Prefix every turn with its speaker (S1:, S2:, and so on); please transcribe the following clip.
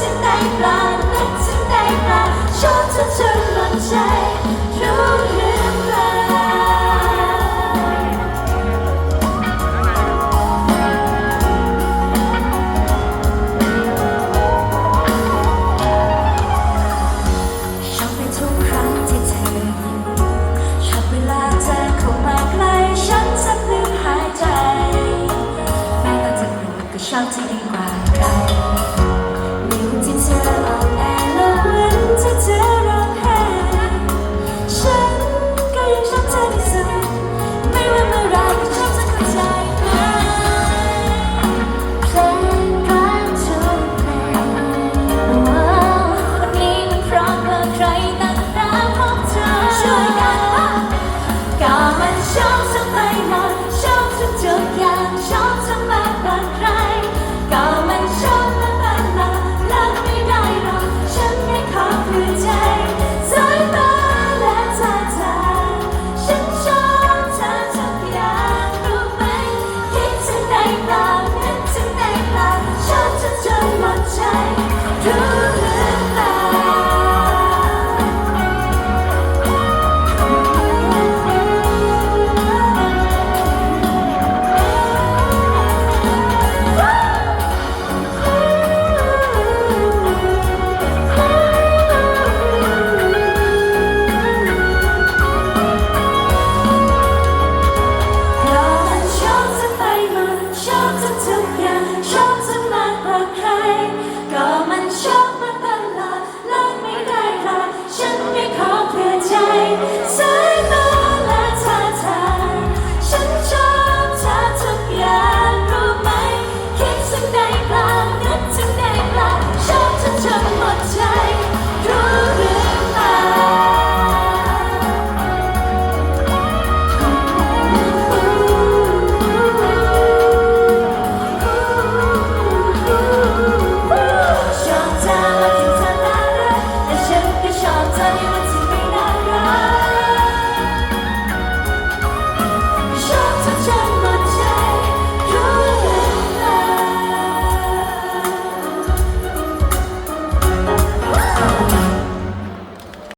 S1: ฉันได้ปลานึกนฉันได้ปลาชอบเธอจนหมดใจรู้เรื่ 두